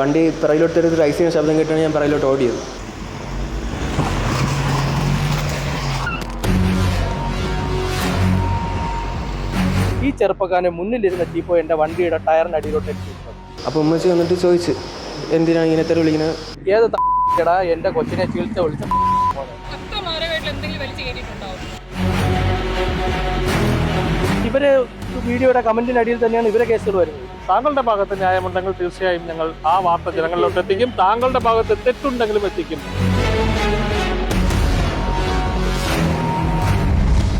വണ്ടി പിറകിലോട്ട് ഒരു ഐസിന് ശബ്ദം കേട്ടാണ് ഞാൻ പിറകിലോട്ട് ഓടിയത്. ഈ ചെറുപ്പക്കാരന് മുന്നിലിരുന്ന ജീപ്പോ എന്റെ വണ്ടിയുടെ ടയറിന് അടിയിലോട്ട് അപ്പോൾ ഉമ്മച്ചി വന്നിട്ട് ചോദിച്ച് എന്തിനാണ് ഇങ്ങനെ തെറി വിളിക്കുന്നത് ഏത് തടാ എന്റെ കൊച്ചിനെ ചികിത്സ വിളിച്ച ഇവർ വീഡിയോയുടെ കമന്റിന് അടിയിൽ തന്നെയാണ് ഇവരെ കേസുകൾ വരുന്നത് താങ്കളുടെ ഭാഗത്ത് ന്യായമുണ്ടെങ്കിൽ തീർച്ചയായും ഞങ്ങൾ ആ വാർത്ത ജനങ്ങളിലോട്ട് എത്തിക്കും. താങ്കളുടെ ഭാഗത്ത് തെറ്റുണ്ടെങ്കിലും എത്തിക്കും.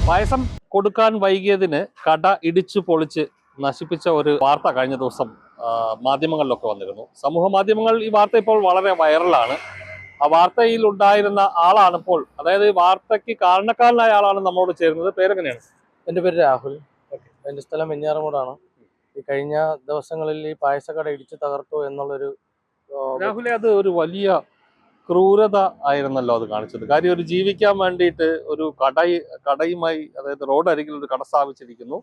പായസം കൊടുക്കാൻ വൈകിയതിന് കട ഇടിച്ചു പൊളിച്ച് നശിപ്പിച്ച ഒരു വാർത്ത കഴിഞ്ഞ ദിവസം മാധ്യമങ്ങളിലൊക്കെ വന്നിരുന്നു. സമൂഹ മാധ്യമങ്ങൾ ഈ വാർത്ത ഇപ്പോൾ വളരെ വൈറലാണ്. ആ വാർത്തയിൽ ഉണ്ടായിരുന്ന ആളാണ് ഇപ്പോൾ അതായത് ഈ വാർത്തയ്ക്ക് കാരണക്കാരനായ ആളാണ് നമ്മളോട് ചേരുന്നത്. പേരെങ്ങനെയാണ്? എന്റെ പേര് രാഹുൽ. എന്റെ സ്ഥലം വെഞ്ഞാറമൂടാണ് ഈ കഴിഞ്ഞ ദിവസങ്ങളിൽ ഈ പായസക്കട ഇടിച്ചു തകർത്തു എന്നുള്ളൊരു രാഹുല അത് ഒരു വലിയ ക്രൂരത ആയിരുന്നല്ലോ അത് കാണിച്ചത്. കാര്യം ഒരു ജീവിക്കാൻ വേണ്ടിയിട്ട് ഒരു കടയി കടയുമായി അതായത് റോഡ് അരികിൽ ഒരു കട സ്ഥാപിച്ചിരിക്കുന്നു.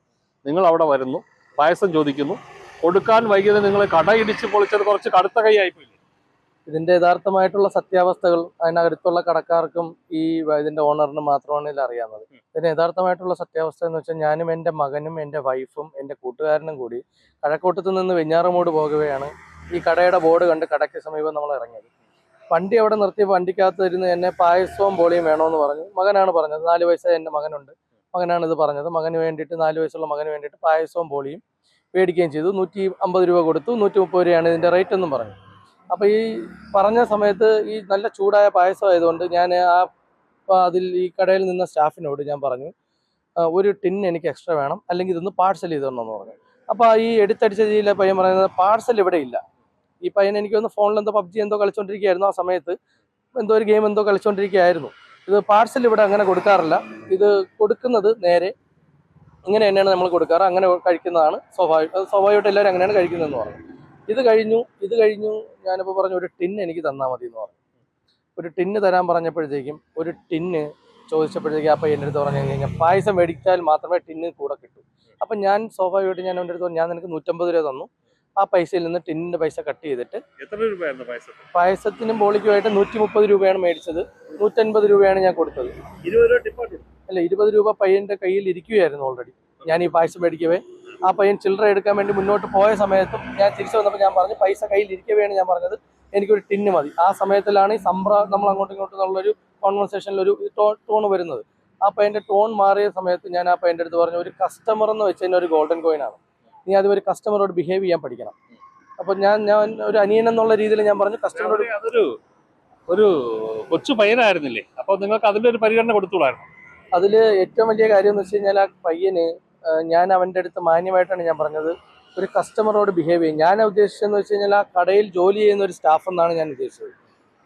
നിങ്ങൾ അവിടെ വരുന്നു പായസം ചോദിക്കുന്നു. കൊടുക്കാൻ വൈകിയത് നിങ്ങൾ കട ഇടിച്ച് പൊളിച്ചത് കുറച്ച് കടുത്ത കൈ പോയി ഇതിന്റെ യഥാർത്ഥമായിട്ടുള്ള സത്യാവസ്ഥകൾ അതിനകത്തുള്ള കടക്കാർക്കും ഈ ഇതിന്റെ ഓണറിനും മാത്രമാണ് ഇതിൽ അറിയാവുന്നത്. ഇതിന്റെ യഥാർത്ഥമായിട്ടുള്ള സത്യാവസ്ഥ എന്ന് വെച്ചാൽ ഞാനും എന്റെ മകനും എന്റെ വൈഫും എന്റെ കൂട്ടുകാരനും കൂടി കഴക്കൂട്ടത്തു നിന്ന് വെഞ്ഞാറമൂട് പോകുകയാണ്. ഈ കടയുടെ ബോർഡ് കണ്ട് കടയ്ക്ക് സമീപം നമ്മൾ ഇറങ്ങിയത്. വണ്ടി അവിടെ നിർത്തി വണ്ടിക്കകത്ത് ഇരുന്ന് എന്നെ പായസവും ബോളിയും വേണമെന്ന് പറഞ്ഞു. മകനാണ് പറഞ്ഞത്. നാല് വയസ്സായ എന്റെ മകനുണ്ട്. മകനാണ് ഇത് പറഞ്ഞത്. മകന് വേണ്ടിയിട്ട് നാല് വയസ്സുള്ള മകന് വേണ്ടിയിട്ട് പായസവും ബോളിയും മേടിക്കുകയും ചെയ്തു. നൂറ്റി അമ്പത് രൂപ കൊടുത്തു. നൂറ്റി മുപ്പത് രൂപയാണ് ഇതിന്റെ റേറ്റ് എന്നും പറഞ്ഞു. അപ്പോൾ ഈ പറഞ്ഞ സമയത്ത് ഈ നല്ല ചൂടായ പായസം ആയതുകൊണ്ട് ഞാൻ ആ അതിൽ ഈ കടയിൽ നിന്ന സ്റ്റാഫിനോട് ഞാൻ പറഞ്ഞു ഒരു ടിൻ എനിക്ക് എക്സ്ട്രാ വേണം അല്ലെങ്കിൽ ഇതൊന്ന് പാഴ്സൽ ചെയ്ത് തരണമെന്ന് പറഞ്ഞു. അപ്പോൾ ഈ എടുത്തടിച്ച രീതിയിലെ പയ്യൻ പറയുന്നത് പാഴ്സൽ ഇവിടെ ഇല്ല. ഈ പയ്യൻ എനിക്കൊന്ന് ഫോണിൽ എന്തോ പബ്ജി എന്തോ കളിച്ചുകൊണ്ടിരിക്കുകയായിരുന്നു ആ സമയത്ത് എന്തോ ഒരു ഗെയിം എന്തോ കളിച്ചുകൊണ്ടിരിക്കുകയായിരുന്നു ഇത് പാഴ്സൽ ഇവിടെ അങ്ങനെ കൊടുക്കാറില്ല. ഇത് കൊടുക്കുന്നത് നേരെ ഇങ്ങനെ തന്നെയാണ് നമ്മൾ കൊടുക്കാറ്. അങ്ങനെ കഴിക്കുന്നതാണ് സ്വാഭാവിക സ്വാഭാവികമായിട്ട് എല്ലാവരും അങ്ങനെയാണ് കഴിക്കുന്നതെന്ന് പറഞ്ഞു. ഇത് കഴിഞ്ഞു ഇത് കഴിഞ്ഞു. ഞാനിപ്പോൾ പറഞ്ഞു ഒരു ടിൻ എനിക്ക് തന്നാൽ മതി എന്ന് പറഞ്ഞു. ഒരു ടിന്ന് തരാൻ പറഞ്ഞപ്പോഴത്തേക്കും ഒരു ടിന്ന് ചോദിച്ചപ്പോഴത്തേക്കും അപ്പം എന്റെ അടുത്ത് പറഞ്ഞു കഴിഞ്ഞാൽ പായസം മേടിച്ചാൽ മാത്രമേ ടിന്ന് കൂടെ കിട്ടൂ. അപ്പം ഞാൻ സ്വാഭാവികമായിട്ട് ഞാൻ എന്റെ അടുത്ത് പറഞ്ഞു, ഞാൻ നിനക്ക് നൂറ്റമ്പത് രൂപ തന്നു. ആ പൈസയിൽ നിന്ന് ടിന്നിന്റെ പൈസ കട്ട് ചെയ്തിട്ട് എത്ര രൂപയായിരുന്നു പൈസ പായസത്തിനും ബോളിക്കുമായിട്ട് നൂറ്റി മുപ്പത് രൂപയാണ് മേടിച്ചത്. നൂറ്റൻപത് രൂപയാണ് ഞാൻ കൊടുത്തത്. ഇരുപത് രൂപ അല്ല ഇരുപത് രൂപ പയ്യന്റെ കയ്യിൽ ഇരിക്കുകയായിരുന്നു ഓൾറെഡി ഞാൻ ഈ പായസം മേടിക്കവേ. ആ പയ്യൻ ചില്ലറ എടുക്കാൻ വേണ്ടി മുന്നോട്ട് പോയ സമയത്തും ഞാൻ തിരിച്ചു വന്നപ്പോൾ ഞാൻ പറഞ്ഞു പൈസ കയ്യിൽ ഇരിക്കവെയാണ് ഞാൻ പറഞ്ഞത്. എനിക്കൊരു ടിന്ന് മതി. ആ സമയത്തിലാണ് ഈ സംബ്ര നമ്മൾ അങ്ങോട്ടും ഇങ്ങോട്ടും എന്നുള്ളൊരു കോൺവെർസേഷനിൽ ഒരു ടോൺ വരുന്നത്. ആ പയ്യന്റെ ടോൺ മാറിയ സമയത്ത് ഞാൻ ആ പയ്യന്റെ അടുത്ത് പറഞ്ഞു ഒരു കസ്റ്റമർ എന്ന് വെച്ച് കഴിഞ്ഞാൽ ഒരു ഗോൾഡൻ കോയിൻ ആണ്. നീ അത് ഒരു കസ്റ്റമറോട് ബിഹേവ് ചെയ്യാൻ പഠിക്കണം. അപ്പൊ ഞാൻ ഞാൻ ഒരു അനിയൻ എന്നുള്ള രീതിയിൽ ഞാൻ പറഞ്ഞു കസ്റ്റമറോട് അതൊരു ഒരു കൊച്ചു പയ്യനായിരുന്നില്ലേ? അപ്പൊ നിങ്ങൾക്ക് അതിന്റെ ഒരു പരിഗണന കൊടുത്തുകൂടായിരുന്നു? അതിൽ ഏറ്റവും വലിയ കാര്യം എന്ന് വെച്ച് കഴിഞ്ഞാൽ ആ പയ്യന് ഞാൻ അവന്റെ അടുത്ത് മാന്യമായിട്ടാണ് ഞാൻ പറഞ്ഞത്. ഒരു കസ്റ്റമറോട് ബിഹേവ് ചെയ്യും. ഞാൻ ഉദ്ദേശിച്ചതെന്ന് വെച്ച് കഴിഞ്ഞാൽ ആ കടയിൽ ജോലി ചെയ്യുന്ന ഒരു സ്റ്റാഫ് എന്നാണ് ഞാൻ ഉദ്ദേശിച്ചത്.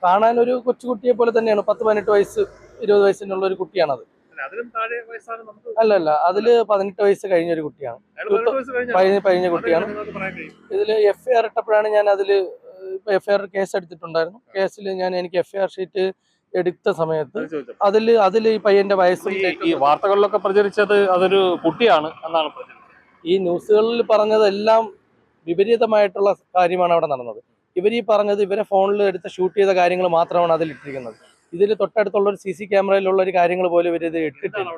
കാണാൻ ഒരു കൊച്ചുകുട്ടിയെ പോലെ തന്നെയാണ്. പത്ത് പതിനെട്ട് വയസ്സ് ഇരുപത് വയസ്സിനുള്ള ഒരു കുട്ടിയാണത്. അതിലും അല്ല അല്ല. അതിൽ പതിനെട്ട് വയസ്സ് കഴിഞ്ഞ ഒരു കുട്ടിയാണ്. കഴിഞ്ഞാ കുട്ടിയാണ്? ഇതിൽ എഫ് ഐ ആർ ഇട്ടപ്പോഴാണ് ഞാൻ അതിൽ FIR F I R case എടുത്തിട്ടുണ്ടായിരുന്നു. കേസിൽ ഞാൻ എനിക്ക് എഫ് ഐ ആർ ഷീറ്റ് എടുത്ത സമയത്ത് അതിൽ അതിൽ അതിൽ അതിൽ ഈ പയ്യന്റെ വയസ്സ് ഈ- വാർത്തകളിലൊക്കെ പ്രചരിച്ചത് അതൊരു കുട്ടിയാണ് എന്നാണ് ഈ ന്യൂസുകളിൽ പറഞ്ഞതെല്ലാം വിപരീതമായിട്ടുള്ള കാര്യമാണ് അവിടെ നടന്നത്. ഇവർ ഈ പറഞ്ഞത് ഇവരെ ഫോണിൽ എടുത്ത് ഷൂട്ട് ചെയ്ത കാര്യങ്ങൾ മാത്രമാണ് അതിൽ ഇട്ടിരിക്കുന്നത് ഇതിൽ തൊട്ടടുത്തുള്ള ഒരു സി സി ക്യാമറയിലുള്ള ഒരു കാര്യങ്ങൾ പോലും ഇവർ ഇത് ഇട്ടിട്ടില്ല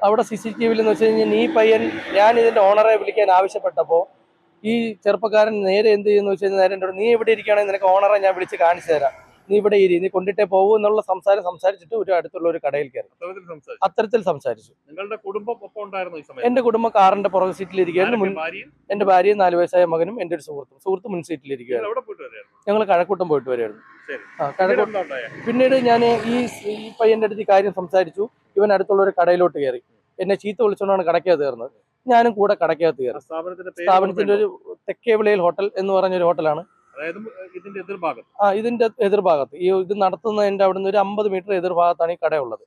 അവിടെ? സി സി ടി വിയിൽ എന്ന് വെച്ച് കഴിഞ്ഞാൽ ഈ പയ്യൻ ഞാൻ ഇതിന്റെ ഓണറെ വിളിക്കാൻ ആവശ്യപ്പെട്ടപ്പോൾ ഈ ചെറുപ്പക്കാരൻ നേരെ എന്ത് ചെയ്യുന്നു വെച്ച് കഴിഞ്ഞാൽ നേരെ എന്റെ നീ എവിടെ ഇരിക്കുകയാണെങ്കിൽ നിനക്ക് ഓണറെ ഞാൻ വിളിച്ച് കാണിച്ചു തരാം. നീ ഇവിടെ ഇരി നീ കൊണ്ടിട്ടേ പോകൂ എന്നുള്ള സംസാരം സംസാരിച്ചിട്ട് ഒരു അടുത്തുള്ള ഒരു കടയിൽ കയറി. അത്തരത്തിൽ സംസാരിച്ചു. നിങ്ങളുടെ കുടുംബം എന്റെ കുടുംബം കാറിന്റെ പുറകെ സീറ്റിൽ ഇരിക്കുകയായിരുന്നു മുൻ ഭാര്യയും എന്റെ ഭാര്യയും നാല് വയസ്സായ മകനും എന്റെ ഒരു സുഹൃത്തും. സുഹൃത്ത് മുൻ വരികയായിരുന്നു? ഞങ്ങൾ കഴക്കൂട്ടം പോയിട്ട് വരുമായിരുന്നു കഴക്കൂട്ടം പിന്നീട് ഞാൻ ഈ ഈ പയ്യന്റെ അടുത്ത് ഈ കാര്യം സംസാരിച്ചു. ഇവൻ അടുത്തുള്ള ഒരു കടയിലോട്ട് കയറി. എന്നെ ചീത്ത വിളിച്ചുകൊണ്ടാണ് കടക്കാതെ കയറുന്നത്. ഞാനും കൂടെ കടക്കകത്ത് ആ കയറി സ്ഥാപനത്തിന്റെ ഒരു? തെക്കേവിളയിൽ ഹോട്ടൽ എന്ന് പറഞ്ഞൊരു ഹോട്ടലാണ്. അതായത് ഇതിന്റെ എതിർഭാഗം ആ ഇതിന്റെ എതിർഭാഗത്ത്. ഈ ഇത് നടത്തുന്നതിന്റെ അവിടുന്ന് ഒരു അമ്പത് മീറ്റർ എതിർഭാഗത്താണ് ഈ കടയുള്ളത്.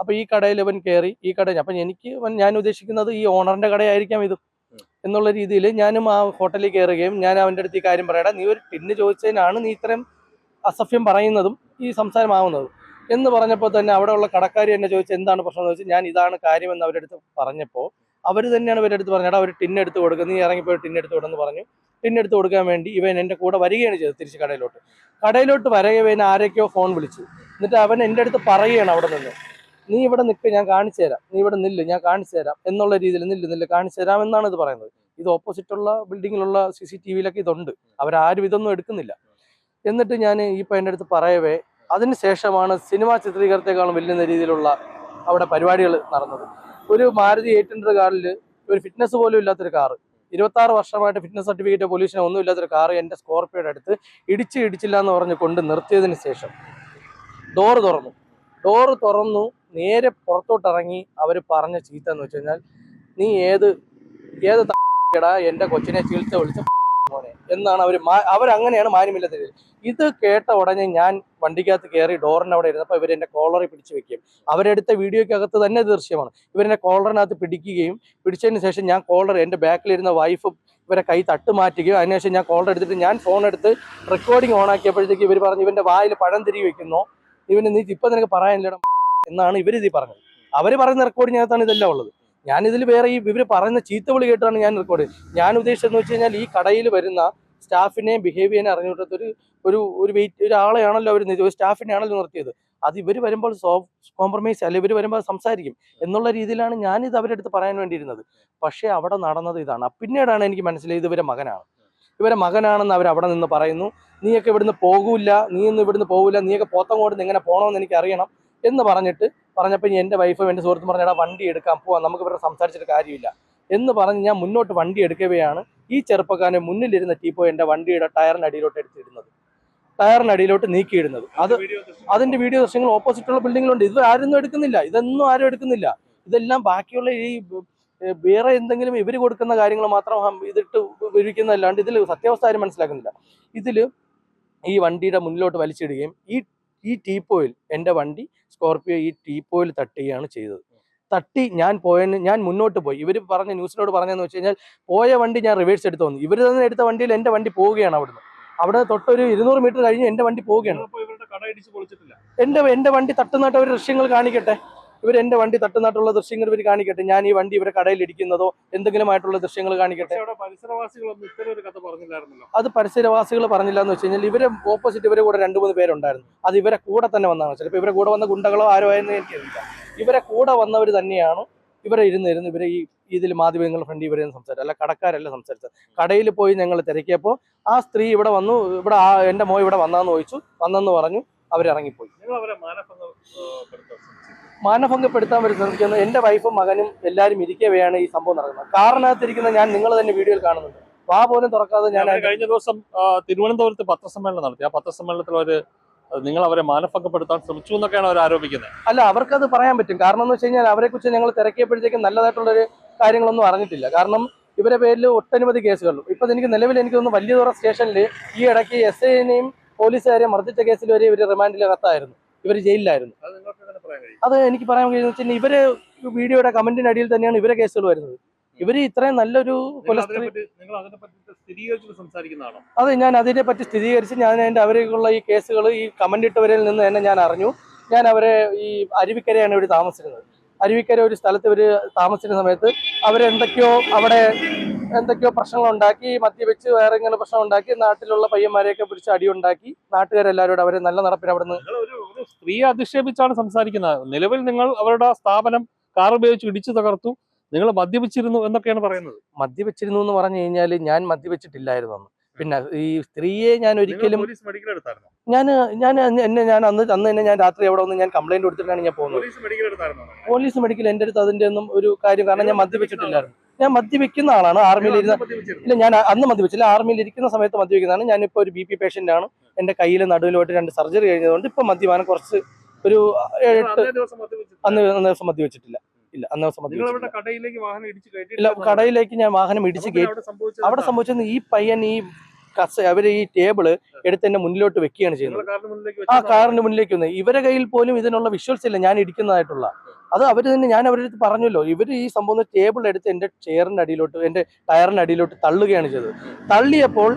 അപ്പൊ ഈ കടയിൽ ഇവൻ കയറി ഈ കട അപ്പൊ എനിക്ക് ഞാൻ ഉദ്ദേശിക്കുന്നത് ഈ ഓണറിന്റെ കടയായിരിക്കാം ഇത്. എന്നുള്ള രീതിയിൽ ഞാനും ആ ഹോട്ടലിൽ കയറുകയും ഞാൻ അവന്റെ അടുത്ത് ഈ കാര്യം പറയടാ നീ ഒരു ടിന്ന് ചോദിച്ചതിനാണ് നീ ഇത്രയും അസഭ്യം പറയുന്നതും ഈ സംസാരമാവുന്നതും. എന്ന് പറഞ്ഞപ്പോൾ തന്നെ അവിടെയുള്ള കടക്കാരി എന്നെ ചോദിച്ചു എന്താണ് പ്രശ്നം എന്ന് ചോദിച്ചാൽ ഞാൻ ഇതാണ് കാര്യം എന്ന് അവരുടെ അടുത്ത് പറഞ്ഞപ്പോൾ അവർ തന്നെയാണ് ഇവരുടെ അടുത്ത് പറഞ്ഞത് അവർ ടിൻ എടുത്ത് കൊടുക്കുക നീ ഇറങ്ങിപ്പോയി ടിൻ എടുത്ത് കൊടുന്ന് പറഞ്ഞു. ടിൻ എടുത്ത് കൊടുക്കാൻ വേണ്ടി ഇവൻ എന്റെ കൂടെ വരികയാണ് ചെയ്തത് തിരിച്ച് കടയിലോട്ട്. കടയിലോട്ട് വരകവേ ആരൊക്കെയോ ഫോൺ വിളിച്ചു. എന്നിട്ട് അവൻ എന്റെ അടുത്ത് പറയുകയാണ് അവിടെ നിന്ന്. നീ ഇവിടെ നിൽക്ക് ഞാൻ കാണിച്ചു തരാം. നീ ഇവിടെ നില്ല് ഞാൻ കാണിച്ചു തരാം. എന്നുള്ള രീതിയിൽ നില്ല് നില്ല് കാണിച്ചു തരാം എന്നാണ് ഇത് പറയുന്നത്. ഇത് ഓപ്പോസിറ്റുള്ള ബിൽഡിങ്ങിലുള്ള സി സി ടി വിയിലൊക്കെ ഇതുണ്ട്. അവരാരും ഇതൊന്നും എടുക്കുന്നില്ല. എന്നിട്ട് ഞാൻ ഈ പയ്യന്റെ അടുത്ത് പറയവേ അതിന് ശേഷമാണ് സിനിമാ ചിത്രീകരണത്തെക്കാളും വലിയ രീതിയിലുള്ള അവിടെ പരിപാടികൾ നടന്നത്. ഒരു മാരുതി എയ്റ്റ് ഹൺഡ്രഡ് കാറിൽ ഒരു ഫിറ്റ്നസ് പോലും ഇല്ലാത്തൊരു കാറ്. ഇരുപത്തി ആറ് വർഷമായിട്ട് ഫിറ്റ്നസ് സർട്ടിഫിക്കറ്റ് പൊല്യൂഷൻ ഒന്നും ഇല്ലാത്തൊരു കാറ് എന്റെ സ്കോർപ്പിയോയുടെ അടുത്ത് ഇടിച്ച് ഇടിച്ചില്ല എന്ന് പറഞ്ഞ് കൊണ്ട് നിർത്തിയതിന് ശേഷം ഡോറ് തുറന്നു. ഡോറ് തുറന്നു നേരെ പുറത്തോട്ടിറങ്ങി അവർ പറഞ്ഞ ചീത്ത എന്ന് വെച്ച് കഴിഞ്ഞാൽ നീ ഏത് ഏത് എന്റെ കൊച്ചിനെ ചികിത്സ വിളിച്ച എന്നാണ് അവർ അവരങ്ങനെയാണ് മാന്യമില്ലാത്ത ഇത് കേട്ട ഉടനെ ഞാൻ വണ്ടിക്കകത്ത് കയറി ഡോറിന്റെ അവിടെ ഇരുന്നപ്പോൾ എന്റെ കോളറിൽ പിടിച്ച് വെക്കുകയും അവരെടുത്ത വീഡിയോയ്ക്കകത്ത് തന്നെ ദൃശ്യമാണ്. ഇവരെന്നെ കോളറിനകത്ത് പിടിക്കുകയും പിടിച്ചതിന് ശേഷം ഞാൻ കോളർ എന്റെ ബാക്കിലിരുന്ന വൈഫ് ഇവരെ കൈ തട്ട് മാറ്റുകയും അതിനുശേഷം ഞാൻ കോളർ എടുത്തിട്ട് ഞാൻ ഫോൺ എടുത്ത് റെക്കോർഡിംഗ് ഓൺ ആക്കിയപ്പോഴത്തേക്ക് ഇവർ പറഞ്ഞു ഇവന്റെ വായിൽ പഴം തിരികെ വെക്കുന്നു. ഇവന് നീ ഇപ്പം നിനക്ക് പറയാനില്ല എന്നാണ് ഇവർ ഇത് പറഞ്ഞത്. അവർ പറയുന്ന റെക്കോർഡിങ്ങിനകത്താണ് ഇതെല്ലാം ഉള്ളത്. ഞാനിതിൽ വേറെ ഈ ഇവർ പറയുന്ന ചീത്ത വിളി കേട്ടാണ് ഞാൻ റെക്കോർഡ് ഞാൻ ഉദ്ദേശിച്ചതെന്ന് വെച്ച് കഴിഞ്ഞാൽ ഈ കടയിൽ വരുന്ന സ്റ്റാഫിനെയും ബിഹേവിയറിനെ അറിഞ്ഞിട്ടത് ഒരു ഒരു ഒരു വെയിറ്റ് ഒരാളെയാണല്ലോ അവർ ഒരു സ്റ്റാഫിനെ ആണല്ലോ നിർത്തിയത്. അത് ഇവർ വരുമ്പോൾ കോംപ്രമൈസ് അല്ല ഇവർ വരുമ്പോൾ സംസാരിക്കും എന്നുള്ള രീതിയിലാണ് ഞാനിത് അവരുടെ അടുത്ത് പറയാൻ വേണ്ടിയിരുന്നത്. പക്ഷേ അവിടെ നടന്നത് ഇതാണ്. പിന്നീടാണ് എനിക്ക് മനസ്സിലായത് ഇവരെ മകനാണ്. ഇവരെ മകനാണെന്ന് അവർ അവിടെ നിന്ന് പറയുന്നു. നീയൊക്കെ ഇവിടുന്ന് പോകൂല നീ ഒന്നും ഇവിടുന്ന് പോകില്ല നീയൊക്കെ പോത്തങ്ങോട്ട് നിന്ന് എങ്ങനെ പോകണമെന്ന് എനിക്ക് അറിയണം എന്ന് പറഞ്ഞിട്ട് പറഞ്ഞപ്പോൾ ഇനി എന്റെ വൈഫും എന്റെ സുഹൃത്തും പറഞ്ഞാൽ വണ്ടി എടുക്കാൻ പോവാം നമുക്ക് ഇവരുടെ സംസാരിച്ചിട്ട് കാര്യമില്ല. എന്ന് പറഞ്ഞ് ഞാൻ മുന്നോട്ട് വണ്ടി എടുക്കുകയാണ് ഈ ചെറുപ്പക്കാരനെ മുന്നിലിരുന്ന ടീപ്പോ എന്റെ വണ്ടിയുടെ ടയറിന്റെ അടിയിലോട്ട് എടുത്തിടുന്നത്. ടയറിന്റെ അടിയിലോട്ട് നീക്കിയിടുന്നത്. അത് അതിന്റെ വീഡിയോ ദൃശ്യങ്ങൾ ഓപ്പോസിറ്റുള്ള ബിൽഡിങ്ങിലുണ്ട് ഇത് ആരും എടുക്കുന്നില്ല. ഇതൊന്നും ആരും എടുക്കുന്നില്ല. ഇതെല്ലാം ബാക്കിയുള്ള ഈ വേറെ എന്തെങ്കിലും ഇവർ കൊടുക്കുന്ന കാര്യങ്ങൾ മാത്രം ഇതിട്ട് വിവരിക്കുന്നതല്ലാണ്ട് ഇതിൽ സത്യാവസ്ഥ ആരും മനസ്സിലാക്കുന്നില്ല. ഇതിൽ ഈ വണ്ടിയുടെ മുന്നിലോട്ട് വലിച്ചിടുകയും ഈ ഈ ടീപ്പോയിൽ എന്റെ വണ്ടി സ്കോർപ്പിയോ ഈ ടീപ്പോയിൽ തട്ടുകയാണ് ചെയ്തത്. തട്ടി ഞാൻ പോയതിന് ഞാൻ മുന്നോട്ട് പോയി. ഇവർ പറഞ്ഞ ന്യൂസിനോട് പറഞ്ഞതെന്ന് വെച്ച് കഴിഞ്ഞാൽ പോയ വണ്ടി ഞാൻ റിവേഴ്സ് എടുത്ത് വന്നു. ഇവർ തന്നെ എടുത്ത വണ്ടിയിൽ എന്റെ വണ്ടി പോവുകയാണ് അവിടുന്ന്. അവിടെ തൊട്ടൊരു ഇരുന്നൂറ് മീറ്റർ കഴിഞ്ഞ് എന്റെ വണ്ടി പോവുകയാണ്. എന്റെ എന്റെ വണ്ടി തട്ടുന്നതായിട്ട് അവർ ദൃശ്യങ്ങൾ കാണിക്കട്ടെ? ഇവർ എന്റെ വണ്ടി തട്ടുന്നാട്ടുള്ള ദൃശ്യങ്ങൾ ഇവർ കാണിക്കട്ടെ. ഞാൻ ഈ വണ്ടി ഇവരെ കടയിൽ ഇരിക്കുന്നതോ എന്തെങ്കിലും ആയിട്ടുള്ള ദൃശ്യങ്ങൾ കാണിക്കട്ടെ. അത് പരിസരവാസികൾ പറഞ്ഞില്ല എന്ന് വെച്ച് കഴിഞ്ഞാൽ ഇവരെ ഓപ്പോസിറ്റ് ഇവരെ കൂടെ രണ്ട് മൂന്ന് പേരുണ്ടായിരുന്നു. അത് ഇവരെ കൂടെ തന്നെ വന്നാണ് ചിലപ്പോൾ ഇവരെ കൂടെ വന്ന ഗുണ്ടകളോ ആരോ ആയെന്ന് എനിക്കറിയില്ല. ഇവരെ കൂടെ വന്നവർ തന്നെയാണ് ഇവരെ ഇരുന്ന് ഇരുന്ന് ഇവരെ ഈ ഇതിൽ മാധ്യമങ്ങളുടെ ഫ്രണ്ട് ഇവരെ സംസാരിച്ചത്. അല്ല കടക്കാരല്ല സംസാരിച്ചത്. കടയിൽ പോയി ഞങ്ങൾ തിരക്കിയപ്പോൾ ആ സ്ത്രീ ഇവിടെ വന്നു. ഇവിടെ ആ എന്റെ മോ ഇവിടെ വന്നാന്ന് ചോദിച്ചു. വന്നെന്ന് പറഞ്ഞു. അവരിറങ്ങിപ്പോയി. മാനഭംഗപ്പെടുത്താൻ വരെ ശ്രമിക്കുന്നത് എന്റെ വൈഫും മകനും എല്ലാവരും ഇരിക്കവെയാണ് ഈ സംഭവം നടക്കുന്നത്. കാറിനകത്തിരിക്കുന്ന ഞാൻ നിങ്ങൾ തന്നെ വീഡിയോയിൽ കാണുന്നുണ്ട്. വാ പോലും തുറക്കാതെ ഞാൻ കഴിഞ്ഞ ദിവസം തിരുവനന്തപുരത്ത് പത്രസമ്മേളനം നടത്തി. ആ പത്രസമ്മേളനത്തിൽ അവർ നിങ്ങൾ അവരെ മാനഭംഗപ്പെടുത്താൻ ശ്രമിച്ചു എന്നൊക്കെയാണ് അവർ ആരോപിക്കുന്നത്. അല്ല അവർക്കത് പറയാൻ പറ്റും. കാരണം എന്ന് വെച്ച് കഴിഞ്ഞാൽ അവരെ കുറിച്ച് ഞങ്ങൾ തിരക്കിയപ്പോഴത്തേക്കും നല്ലതായിട്ടുള്ളൊരു കാര്യങ്ങളൊന്നും അറിഞ്ഞിട്ടില്ല. കാരണം ഇവരെ പേരിൽ ഒട്ടനവധി കേസുകളും ഇപ്പൊ എനിക്ക് നിലവിൽ എനിക്ക് തോന്നുന്നു വലിയതുറ സ്റ്റേഷനിൽ ഈ ഇടയ്ക്ക് എസ് ഐനെയും പോലീസുകാരെയും മർദ്ദിച്ച കേസിൽ വരെ ഇവർ റിമാൻഡിൽ കത്തായിരുന്നു ഇവർ ജയിലിലായിരുന്നു. അത് എനിക്ക് പറയാൻ കഴിയുന്ന വെച്ചാൽ ഇവർ വീഡിയോയുടെ കമന്റിന്റെ അടിയിൽ തന്നെയാണ് ഇവരെ കേസുകൾ വരുന്നത്. ഇവർ ഇത്രയും നല്ലൊരു അതെ ഞാൻ അതിനെ പറ്റി സ്ഥിരീകരിച്ച് ഞാൻ എന്റെ അവരേക്കുള്ള ഈ കേസുകൾ ഈ കമന്റ് ഇട്ടവരിൽ നിന്ന് തന്നെ ഞാൻ അറിഞ്ഞു. ഞാൻ അവരെ ഈ അരുവിക്കരയാണ് ഇവർ താമസിക്കുന്നത്. അരുവിക്കര ഒരു സ്ഥലത്ത് ഇവർ താമസിക്കുന്ന സമയത്ത് അവരെന്തൊക്കെയോ അവിടെ എന്തൊക്കെയോ പ്രശ്നങ്ങൾ ഉണ്ടാക്കി മദ്യവെച്ച് വേറെ ഇങ്ങനെ പ്രശ്നം ഉണ്ടാക്കി നാട്ടിലുള്ള പയ്യന്മാരെയൊക്കെ പിടിച്ച് അടിയുണ്ടാക്കി നാട്ടുകാരെല്ലാവരോട് അവരെ നല്ല നടപ്പിന് ഒരു ഒരു സ്ത്രീയെ അധിക്ഷേപിച്ചാണ് സംസാരിക്കുന്നത്. നിലവിൽ നിങ്ങൾ അവരുടെ സ്ഥാപനം കാർ ഉപയോഗിച്ച് ഇടിച്ചു തകർത്തു. നിങ്ങൾ മദ്യപിച്ചിരുന്നു എന്നൊക്കെയാണ് പറയുന്നത്. മദ്യപിച്ചിരുന്നു എന്ന് പറഞ്ഞു കഴിഞ്ഞാൽ ഞാൻ മദ്യപിച്ചിട്ടില്ലായിരുന്നു പിന്നെ ഈ സ്ത്രീയെ ഞാൻ ഒരിക്കലും ഞാൻ ഞാൻ എന്നെ ഞാൻ അന്ന് അന്ന് തന്നെ ഞാൻ രാത്രി എവിടെ വന്ന് ഞാൻ കംപ്ലൈന്റ് കൊടുത്തിട്ടാണ് ഞാൻ പോകുന്നത്. പോലീസ് മെഡിക്കൽ എന്റെ അടുത്ത് അതിന്റെ ഒന്നും ഒരു കാര്യം കാരണം ഞാൻ മദ്യപിച്ചിട്ടില്ലായിരുന്നു. ഞാൻ മദ്യപിക്കുന്ന ആളാണ്. ആർമിയിൽ ഇരുന്ന ഇല്ല ഞാൻ അന്ന് മദ്യപിച്ചില്ല. ആർമിയിൽ ഇരിക്കുന്ന സമയത്ത് മദ്യപിക്കുന്നതാണ്. ഞാനിപ്പോൾ ഒരു ബി പി പേഷ്യന്റ് ആണ്. എന്റെ കയ്യിൽ നടുവിലോട്ട് രണ്ട് സർജറി കഴിഞ്ഞതുകൊണ്ട് ഇപ്പൊ മദ്യപാനം കുറച്ച് ഒരു എട്ട്. അന്ന് അന്ന് ദിവസം മദ്യവെച്ചിട്ടില്ല ഇല്ല അന്ന് ദിവസം മദ്യവെച്ചിട്ടില്ല ഇടിച്ച് ഇല്ല കടയിലേക്ക് ഞാൻ വാഹനം ഇടിച്ച് കയറ്റി. അവിടെ സംഭവിച്ചത് ഈ പയ്യൻ ഈ കസ അവർ ഈ ടേബിൾ എടുത്ത് എന്റെ മുന്നിലോട്ട് വെക്കുകയാണ് ചെയ്യുന്നത്. ആ കാറിന്റെ മുന്നിലേക്ക് വന്ന്. ഇവരെ കയ്യിൽ പോലും ഇതിനുള്ള വിഷ്വൽസ് ഇല്ല. ഞാൻ ഇടിക്കുന്നതായിട്ടുള്ള. അത് അവർ തന്നെ ഞാൻ അവരുടെ അടുത്ത് പറഞ്ഞല്ലോ. ഇവർ ഈ സംഭവം ടേബിൾ എടുത്ത് എന്റെ ചെയറിന്റെ അടിയിലോട്ട് എന്റെ ടയറിന്റെ അടിയിലോട്ട് തള്ളുകയാണ് ചെയ്തത്. തള്ളിയപ്പോൾ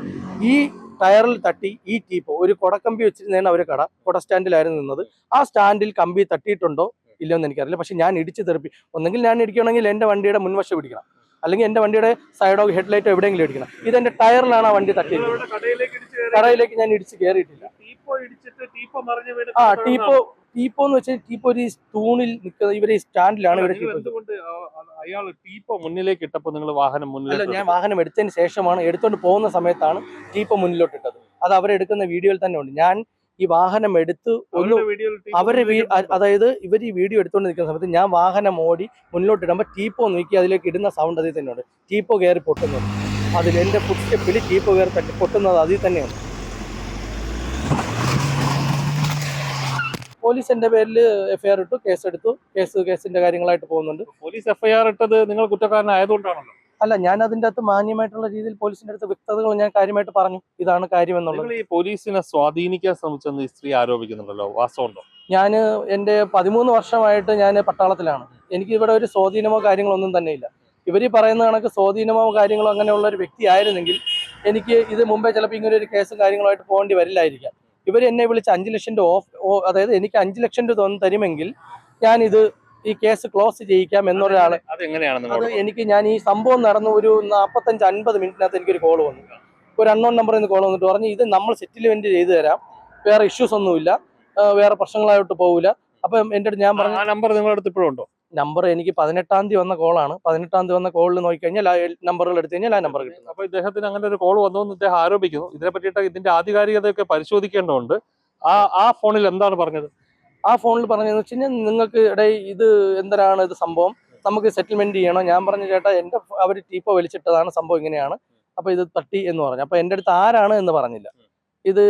ഈ ടയറിൽ തട്ടി ഈ ടീപ്പോ ഒരു കൊടക്കമ്പി വെച്ചിരുന്നതാണ് അവർ കട കൊട സ്റ്റാൻഡിലായിരുന്നു നിന്നത്. ആ സ്റ്റാൻഡിൽ കമ്പി തട്ടിയിട്ടുണ്ടോ ഇല്ലെന്ന് എനിക്കറിയില്ല. പക്ഷെ ഞാൻ ഇടിച്ച് തെറിപ്പി ഒന്നെങ്കിൽ ഞാൻ ഇടിക്കണമെങ്കിൽ എന്റെ വണ്ടിയുടെ മുൻവശം പിടിക്കണം അല്ലെങ്കിൽ എന്റെ വണ്ടിയുടെ സൈഡോ ഹെഡ്ലൈറ്റോ എവിടെയെങ്കിലും ഇടിക്കണം. ഇത് എന്റെ ടയറിലാണ് ആ വണ്ടി തട്ടിയത്. കടയിലേക്ക് ഞാൻ ഇടിച്ച് കയറിയിട്ടില്ല. ആ ടീപ്പോ ടീപ്പോ എന്ന് വെച്ചാൽ ടീപ്പോ ഒരു തൂണിൽ നിൽക്കുന്ന ഇവർ സ്റ്റാൻഡിലാണ് ഇവരെ അയാൾ ടീപ്പോ മുന്നിലേക്ക് ഇട്ടപ്പോ നിങ്ങൾ വാഹനം മുന്നിലേക്ക് ഞാൻ വാഹനം എടുത്തതിന് ശേഷമാണ് എടുത്തോണ്ട് പോകുന്ന സമയത്താണ് ടീപ്പോ മുന്നിലോട്ട് ഇട്ടത്. അത് അവരെടുക്കുന്ന വീഡിയോയിൽ തന്നെ ഉണ്ട്. ഞാൻ ഈ വാഹനം എടുത്ത് ഒന്ന് അവരെ അതായത് ഇവർ ഈ വീഡിയോ എടുത്തുകൊണ്ട് നിൽക്കുന്ന സമയത്ത് ഞാൻ വാഹനം ഓടി മുന്നോട്ട് ഇടുമ്പോൾ ടീപ്പോ നോക്കി അതിലേക്ക് ഇടുന്ന സൗണ്ട് അതിൽ തന്നെയുണ്ട്. ടീപ്പോ കയറി പൊട്ടുന്നുണ്ട് അതിൽ എന്റെ ഫുഡ് സ്റ്റെപ്പിൽ ടീപ്പോ കയറി പൊട്ടുന്നത് അതിൽ തന്നെയുണ്ട് പോലീസ് എന്റെ പേരിൽ എഫ്ഐആർ ഇട്ടു കേസെടുത്തു. കേസ് കേസിന്റെ കാര്യങ്ങളായിട്ട് പോകുന്നുണ്ട്. പോലീസ് എഫ്ഐആർ ഇട്ടത് നിങ്ങൾ കുറ്റക്കാരനായതുകൊണ്ടാണല്ലോ? അല്ല ഞാൻ അതിന്റെ അകത്ത് മാന്യമായിട്ടുള്ള രീതിയിൽ പോലീസിന്റെ അടുത്ത് വ്യക്തതകൾ ഞാൻ കാര്യമായിട്ട് പറഞ്ഞു. ഇതാണ് കാര്യം എന്നുള്ളത് നിങ്ങൾ ഈ പോലീസിനെ സ്വാധീനിക്കാൻ ശ്രമിച്ചെന്ന് ഈ സ്ത്രീ ആരോപിക്കുന്നുണ്ടല്ലോ? വാസ്തവമുണ്ടോ? ഞാൻ എന്റെ പതിമൂന്ന് വർഷമായിട്ട് ഞാൻ പട്ടാളത്തിലാണ്. എനിക്ക് ഇവിടെ ഒരു സ്വാധീനമോ കാര്യങ്ങളൊന്നും തന്നെ ഇല്ല. ഇവർ ഈ പറയുന്ന കണക്ക് സ്വാധീനമോ കാര്യങ്ങളോ അങ്ങനെയുള്ള ഒരു വ്യക്തി ആയിരുന്നെങ്കിൽ എനിക്ക് ഇത് മുമ്പേ ചിലപ്പോൾ ഇങ്ങനെ ഒരു കേസും കാര്യങ്ങളുമായിട്ട് പോകേണ്ടി വരില്ലായിരിക്കാം. ഇവർ എന്നെ വിളിച്ച് അഞ്ച് ലക്ഷം രൂപ ഓഫ് അതായത് എനിക്ക് അഞ്ച് ലക്ഷം രൂപ തന്ന് തരുമെങ്കിൽ ഞാനിത് ഈ കേസ് ക്ലോസ് ചെയ്യിക്കാം എന്നൊരാൾ. അത് എനിക്ക് ഞാൻ ഈ സംഭവം നടന്ന ഒരു നാൽപ്പത്തഞ്ച് അൻപത് മിനിറ്റിനകത്ത് എനിക്കൊരു കോൾ വന്നു. ഒരു അണ്ണോൺ നമ്പറിൽ നിന്ന് കോൾ വന്നിട്ട് പറഞ്ഞു ഇത് നമ്മൾ സെറ്റിൽമെന്റ് ചെയ്തു തരാം. വേറെ ഇഷ്യൂസ് ഒന്നുമില്ല. വേറെ പ്രശ്നങ്ങളായിട്ട് പോകില്ല അപ്പം എന്റെ അടുത്ത് ഞാൻ പറഞ്ഞു നമ്പർ നിങ്ങളുടെ അടുത്ത് ഇപ്പോഴും ഉണ്ടോ? നമ്പർ എനിക്ക് പതിനെട്ടാം തീയതി വന്ന കോളാണ് പതിനെട്ടാം തീയതി വന്ന കോളിൽ നോക്കിക്കഴിഞ്ഞാൽ ആ നമ്പറുകൾ എടുത്തു കഴിഞ്ഞാൽ ആ നമ്പർ കിട്ടും. അപ്പൊ ഇദ്ദേഹത്തിന് അങ്ങനെ ഒരു കോൾ വന്നു എന്ന് ഇദ്ദേഹം ആരോപിക്കുന്നു. ഇതിനെ പറ്റിയിട്ട് ഇതിന്റെ ആധികാരികതയൊക്കെ പരിശോധിക്കേണ്ടതുണ്ട്. ആ ആ ഫോണിൽ എന്താണ് പറഞ്ഞത്? ആ ഫോണിൽ പറഞ്ഞതെന്ന് വെച്ച് കഴിഞ്ഞാൽ നിങ്ങൾക്ക് ഇടേ ഇത് എന്തിനാണ് ഇത് സംഭവം? നമുക്ക് സെറ്റിൽമെന്റ് ചെയ്യണം. ഞാൻ പറഞ്ഞു ചേട്ടാ എന്റെ അവർ ടീപ്പോ വലിച്ചിട്ടതാണ് സംഭവം ഇങ്ങനെയാണ്. അപ്പൊ ഇത് തട്ടി എന്ന് പറഞ്ഞു. അപ്പൊ എന്റെ അടുത്ത് ആരാണ് എന്ന് പറഞ്ഞില്ല. ഇത്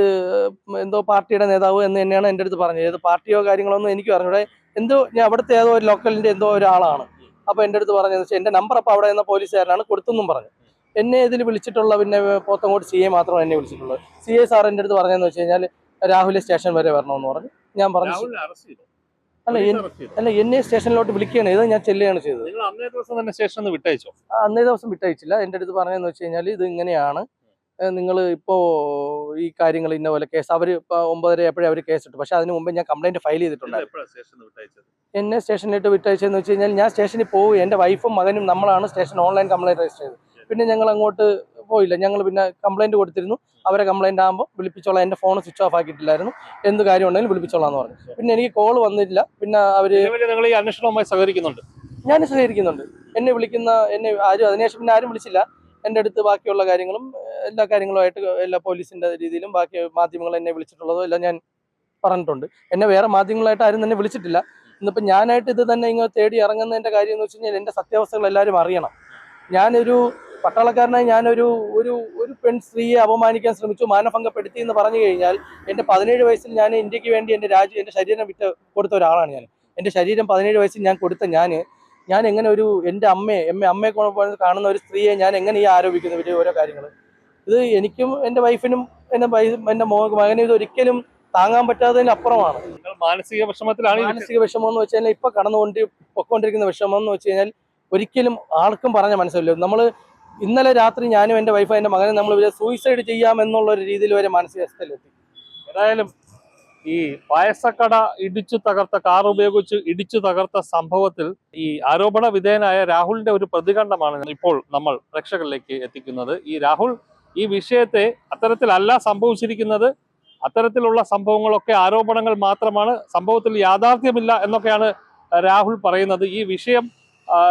എന്തോ പാർട്ടിയുടെ നേതാവ് എന്ന് തന്നെയാണ് എന്റെ അടുത്ത് പറഞ്ഞത്. ഏത് പാർട്ടിയോ കാര്യങ്ങളോ ഒന്നും എനിക്ക് പറഞ്ഞൂടെ എന്തോ ഞാൻ അവിടുത്തെ ഏതോ ഒരു ലോക്കലിന്റെ എന്തോ ഒരാളാണ്. അപ്പൊ എന്റെ അടുത്ത് പറഞ്ഞു വെച്ചാൽ എന്റെ നമ്പർ അപ്പൊ അവിടെ നിന്ന പോലീസുകാരനാണ് കൊടുത്തെന്നും പറഞ്ഞു. എന്നെ ഇതിൽ വിളിച്ചിട്ടുള്ള പിന്നെ പോത്തങ്കോട് സി എ മാത്രമാണ് എന്നെ വിളിച്ചിട്ടുള്ളത്. സി എ സാർ എന്റെ അടുത്ത് പറഞ്ഞതെന്ന് വെച്ച് കഴിഞ്ഞാൽ രാഹുലെ സ്റ്റേഷൻ വരെ വരണമെന്ന് പറഞ്ഞു. ഞാൻ പറഞ്ഞു അല്ല. അല്ല എന്നെ സ്റ്റേഷനിലോട്ട് വിളിക്കുകയാണ്. ഇത് ഞാൻ ചെല്ലുകയാണ് ചെയ്തത്. അന്നേ ദിവസം തന്നെ സ്റ്റേഷനിൽ വിട്ടയച്ചോ? അന്നേ ദിവസം വിട്ടയച്ചില്ല. എന്റെ അടുത്ത് പറഞ്ഞതെന്ന് വെച്ച് കഴിഞ്ഞാൽ ഇത് ഇങ്ങനെയാണ്. നിങ്ങൾ ഇപ്പോൾ ഈ കാര്യങ്ങൾ ഇന്ന പോലെ കേസ് അവർ ഇപ്പോൾ ഒമ്പതര എപ്പോഴും അവർ കേസ് ഇട്ടു പക്ഷേ അതിന് മുമ്പ് ഞാൻ കംപ്ലൈന്റ് ഫയൽ ചെയ്തിട്ടുണ്ട് എന്നെ സ്റ്റേഷനിലിട്ട് വിട്ടയച്ചതെന്ന് വെച്ച് കഴിഞ്ഞാൽ ഞാൻ സ്റ്റേഷനിൽ പോകും എന്റെ വൈഫും മകനും നമ്മളാണ് സ്റ്റേഷൻ ഓൺലൈൻ കംപ്ലൈന്റ് രജിസ്റ്റർ ചെയ്തത്. പിന്നെ ഞങ്ങൾ അങ്ങോട്ട് പോയില്ല. ഞങ്ങൾ പിന്നെ കംപ്ലൈന്റ് കൊടുത്തിരുന്നു. അവരെ കംപ്ലൈന്റ് ആകുമ്പോൾ വിളിപ്പിച്ചോളാം. എന്റെ ഫോൺ സ്വിച്ച് ഓഫ് ആക്കിയിട്ടില്ലായിരുന്നു. എന്ത് കാര്യം ഉണ്ടെങ്കിലും വിളിപ്പിച്ചോളാം എന്ന് പറഞ്ഞു പിന്നെ എനിക്ക് കോൾ വന്നില്ല. പിന്നെ അവർ നിലവിൽ നിങ്ങൾ ഈ അന്വേഷണവുമായി സഹകരിക്കുന്നുണ്ട്? ഞാൻ സഹകരിക്കുന്നുണ്ട്. എന്നെ വിളിക്കുന്ന എന്നെ ആരും അതിനുശേഷം പിന്നെ ആരും വിളിച്ചില്ല. എന്റെ അടുത്ത് ബാക്കിയുള്ള കാര്യങ്ങളും എല്ലാ കാര്യങ്ങളുമായിട്ട് എല്ലാ പോലീസിന്റെ രീതിയിലും ബാക്കി മാധ്യമങ്ങൾ എന്നെ വിളിച്ചിട്ടുള്ളതോ എല്ലാം ഞാൻ പറഞ്ഞിട്ടുണ്ട്. എന്നെ വേറെ മാധ്യമങ്ങളായിട്ട് ആരും തന്നെ വിളിച്ചിട്ടില്ല. ഇന്നിപ്പോൾ ഞാനായിട്ട് ഇത് തന്നെ ഇങ്ങനെ തേടി ഇറങ്ങുന്നതിന്റെ കാര്യം എന്ന് വെച്ച് കഴിഞ്ഞാൽ എന്റെ സത്യാവസ്ഥകൾ എല്ലാവരും അറിയണം. ഞാനൊരു പട്ടാളക്കാരനായി ഞാനൊരു ഒരു ഒരു പെൺ സ്ത്രീയെ അപമാനിക്കാൻ ശ്രമിച്ചു മാനഭംഗപ്പെടുത്തി എന്ന് പറഞ്ഞു കഴിഞ്ഞാൽ എന്റെ പതിനേഴ് വയസ്സിൽ ഞാൻ ഇന്ത്യയ്ക്ക് വേണ്ടി എന്റെ രാജ്യം എന്റെ ശരീരം വിട്ട് കൊടുത്ത ഒരാളാണ് ഞാൻ. എന്റെ ശരീരം പതിനേഴ് വയസ്സിൽ ഞാൻ കൊടുത്ത ഞാൻ ഞാൻ എങ്ങനെ ഒരു എന്റെ അമ്മയെ എമ്മ അമ്മയെ കാണുന്ന ഒരു സ്ത്രീയെ ഞാൻ എങ്ങനെ ഈ ആരോപിക്കുന്നു? വലിയ ഓരോ കാര്യങ്ങൾ ഇത് എനിക്കും എന്റെ വൈഫിനും എന്റെ എന്റെ മോ മകനും ഇത് ഒരിക്കലും താങ്ങാൻ പറ്റാത്തതിന് അപ്പുറമാണ്. മാനസിക വിഷമത്തിലാണ് മാനസിക വിഷമം എന്ന് വെച്ച് കഴിഞ്ഞാൽ ഇപ്പൊ കടന്നുകൊണ്ട് പൊക്കോണ്ടിരിക്കുന്ന വിഷമം എന്ന് വെച്ച് കഴിഞ്ഞാൽ ഒരിക്കലും ആർക്കും പറഞ്ഞ മനസ്സിലല്ലോ. നമ്മൾ ഇന്നലെ രാത്രി ഞാനും എന്റെ വൈഫും എന്റെ മകനും നമ്മൾ സൂയിസൈഡ് ചെയ്യാമെന്നുള്ള ഒരു രീതിയിൽ വരെ മാനസികാവസ്ഥയിലെത്തി. ഏതായാലും ഈ പായസക്കട ഇടിച്ചു തകർത്ത കാർ ഉപയോഗിച്ച് ഇടിച്ചു തകർത്ത സംഭവത്തിൽ ഈ ആരോപണ വിധേയനായ രാഹുലിന്റെ ഒരു പ്രതികരണമാണ് ഇപ്പോൾ നമ്മൾ പ്രേക്ഷകരിലേക്ക് എത്തിക്കുന്നത്. ഈ രാഹുൽ ഈ വിഷയത്തെ അത്തരത്തിലല്ല സംഭവിച്ചിരിക്കുന്നത്. അത്തരത്തിലുള്ള സംഭവങ്ങളൊക്കെ ആരോപണങ്ങൾ മാത്രമാണ്. സംഭവത്തിൽ യാഥാർത്ഥ്യമില്ല എന്നൊക്കെയാണ് രാഹുൽ പറയുന്നത്. ഈ വിഷയം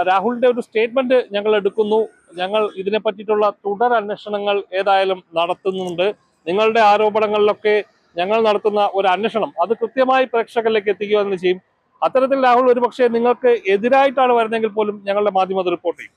രാഹുലിന്റെ ഒരു സ്റ്റേറ്റ്മെന്റ് ഞങ്ങൾ എടുക്കുന്നു. ഞങ്ങൾ ഇതിനെ പറ്റിയിട്ടുള്ള തുടർ അന്വേഷണങ്ങൾ ഏതായാലും നടത്തുന്നുണ്ട്. നിങ്ങളുടെ ആരോപണങ്ങളിലൊക്കെ ഞങ്ങൾ നടത്തുന്ന ഒരു അന്വേഷണം അത് കൃത്യമായി പ്രേക്ഷകരിലേക്ക് എത്തിക്കുക എന്ന് ചെയ്യും. അത്തരത്തിൽ രാഹുൽ ഒരുപക്ഷെ നിങ്ങൾക്ക് എതിരായിട്ടാണ് വരുന്നതെങ്കിൽ പോലും ഞങ്ങളുടെ മാധ്യമം റിപ്പോർട്ട് ചെയ്യും.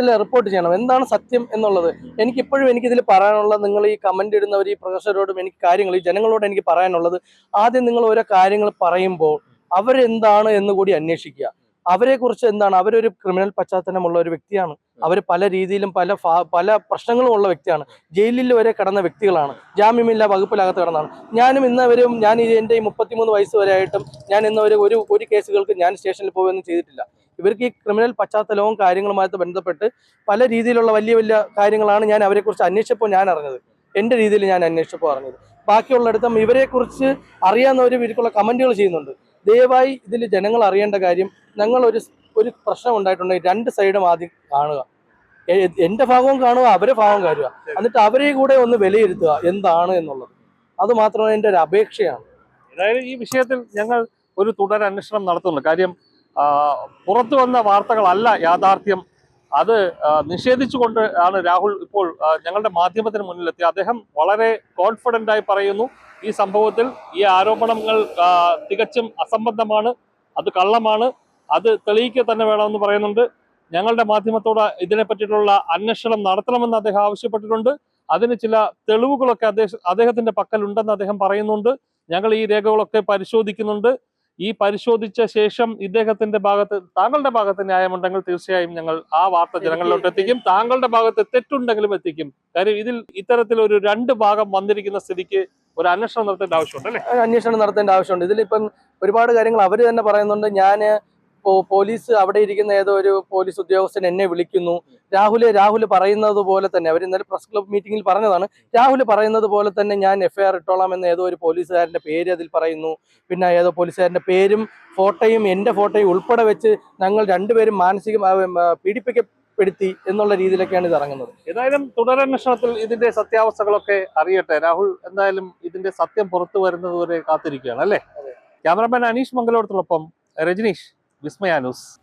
അല്ല റിപ്പോർട്ട് ചെയ്യണം. എന്താണ് സത്യം എന്നുള്ളത്? എനിക്കിപ്പോഴും എനിക്കിതിൽ പറയാനുള്ളത് നിങ്ങൾ ഈ കമന്റ് ഇടുന്നവർ ഈ പ്രൊഫസറോടും എനിക്ക് കാര്യങ്ങൾ ഈ ജനങ്ങളോട് എനിക്ക് പറയാനുള്ളത് ആദ്യം നിങ്ങൾ ഓരോ കാര്യങ്ങൾ പറയുമ്പോൾ അവരെന്താണ് എന്ന് കൂടി അന്വേഷിക്കുക. അവരെ കുറിച്ച് എന്താണ്? അവരൊരു ക്രിമിനൽ പശ്ചാത്തലമുള്ള ഒരു വ്യക്തിയാണ്. അവർ പല രീതിയിലും പല പല പ്രശ്നങ്ങളും ഉള്ള വ്യക്തിയാണ്. ജയിലിൽ വരെ കടന്ന വ്യക്തികളാണ്. ജാമ്യമില്ല വകുപ്പിലകത്ത് കടന്നാണ് ഞാനും ഇന്നവരും ഞാൻ എന്റെ ഈ മുപ്പത്തിമൂന്ന് വയസ്സ് വരെ ആയിട്ടും ഞാൻ ഇന്നവരെ ഒരു ഒരു കേസുകൾക്ക് ഞാൻ സ്റ്റേഷനിൽ പോവുകയൊന്നും ചെയ്തിട്ടില്ല. ഇവർക്ക് ഈ ക്രിമിനൽ പശ്ചാത്തലവും കാര്യങ്ങളുമായിട്ട് ബന്ധപ്പെട്ട് പല രീതിയിലുള്ള വലിയ വലിയ കാര്യങ്ങളാണ് ഞാൻ അവരെക്കുറിച്ച് അന്വേഷിച്ചപ്പോൾ ഞാൻ അറിഞ്ഞത്. എന്റെ രീതിയിൽ ഞാൻ അന്വേഷിച്ചപ്പോൾ അറിഞ്ഞത്. ബാക്കിയുള്ളിടത്തും ഇവരെക്കുറിച്ച് അറിയാവുന്നവർ ഇവർക്കുള്ള കമന്റുകൾ ചെയ്യുന്നുണ്ട്. ദയവായി ഇതിൽ ജനങ്ങൾ അറിയേണ്ട കാര്യം ഞങ്ങൾ ഒരു ഒരു പ്രശ്നം ഉണ്ടായിട്ടുണ്ടെങ്കിൽ രണ്ട് സൈഡും ആദ്യം കാണുക. എന്റെ ഭാഗവും കാണുക അവരെ ഭാഗവും കാണുക എന്നിട്ട് അവരെ കൂടെ ഒന്ന് വിലയിരുത്തുക എന്താണ് എന്നുള്ളത്. അത് മാത്രമേ എന്റെ ഒരു അപേക്ഷയാണ്. അതായത് ഈ വിഷയത്തിൽ ഞങ്ങൾ ഒരു തുടർ അന്വേഷണം നടത്തുന്നു കാര്യം പുറത്തു വന്ന വാർത്തകളല്ല യാഥാർത്ഥ്യം. അത് നിഷേധിച്ചുകൊണ്ട് ആണ് രാഹുൽ ഇപ്പോൾ ഞങ്ങളുടെ മാധ്യമത്തിന് മുന്നിലെത്തി അദ്ദേഹം വളരെ കോൺഫിഡന്റ് ആയി പറയുന്നു. ഈ സംഭവത്തിൽ ഈ ആരോപണങ്ങൾ തികച്ചും അസംബന്ധമാണ്. അത് കള്ളമാണ്. അത് തെളിയിക്കുക തന്നെ വേണമെന്ന് പറയുന്നുണ്ട്. ഞങ്ങളുടെ മാധ്യമത്തോട് ഇതിനെ പറ്റിയിട്ടുള്ള അന്വേഷണം നടത്തണമെന്ന് അദ്ദേഹം ആവശ്യപ്പെട്ടിട്ടുണ്ട്. അതിന് ചില തെളിവുകളൊക്കെ അദ്ദേഹം അദ്ദേഹത്തിന്റെ പക്കലുണ്ടെന്ന് അദ്ദേഹം പറയുന്നുണ്ട്. ഞങ്ങൾ ഈ രേഖകളൊക്കെ പരിശോധിക്കുന്നുണ്ട്. ഈ പരിശോധിച്ച ശേഷം ഇദ്ദേഹത്തിന്റെ ഭാഗത്ത് താങ്കളുടെ ഭാഗത്ത് ന്യായമുണ്ടെങ്കിൽ തീർച്ചയായും ഞങ്ങൾ ആ വാർത്ത ജനങ്ങളിലോട്ട് എത്തിക്കും. താങ്കളുടെ ഭാഗത്ത് തെറ്റുണ്ടെങ്കിലും എത്തിക്കും. കാര്യം ഇതിൽ ഇത്തരത്തിൽ ഒരു രണ്ട് ഭാഗം വന്നിരിക്കുന്ന സ്ഥിതിക്ക് ഒരു അന്വേഷണം നടത്തേണ്ട ആവശ്യമുണ്ട് അല്ലേ? അന്വേഷണം നടത്തേണ്ട ആവശ്യമുണ്ട്. ഇതിലിപ്പം ഒരുപാട് കാര്യങ്ങൾ അവർ തന്നെ പറയുന്നുണ്ട്. ഞാൻ പോലീസ് അവിടെ ഇരിക്കുന്ന ഏതോ ഒരു പോലീസ് ഉദ്യോഗസ്ഥൻ എന്നെ വിളിക്കുന്നു. രാഹുൽ രാഹുൽ പറയുന്നത് പോലെ തന്നെ അവർ ഇന്നലെ പ്രസ് ക്ലബ് മീറ്റിംഗിൽ പറഞ്ഞതാണ്. രാഹുൽ പറയുന്നത് പോലെ തന്നെ ഞാൻ എഫ്ഐആർ ഇട്ടോളാം എന്ന ഏതോ ഒരു പോലീസുകാരന്റെ പേര് അതിൽ പറയുന്നു. പിന്നെ ഏതോ പോലീസുകാരന്റെ പേരും ഫോട്ടോയും എന്റെ ഫോട്ടോയും ഉൾപ്പെടെ വെച്ച് ഞങ്ങൾ രണ്ടുപേരും മാനസിക പീഡിപ്പിക്കപ്പെടുത്തി എന്നുള്ള രീതിയിലൊക്കെയാണ് ഇത് ഇറങ്ങുന്നത്. ഏതായാലും തുടരന്വേഷണത്തിൽ ഇതിന്റെ സത്യാവസ്ഥകളൊക്കെ അറിയട്ടെ. രാഹുൽ എന്തായാലും ഇതിന്റെ സത്യം പുറത്തു വരുന്നത് വരെ കാത്തിരിക്കുകയാണ് അല്ലേ? ക്യാമറമാൻ അനീഷ് മംഗലോടത്തോടൊപ്പം രജനീഷ്. Bismanha News.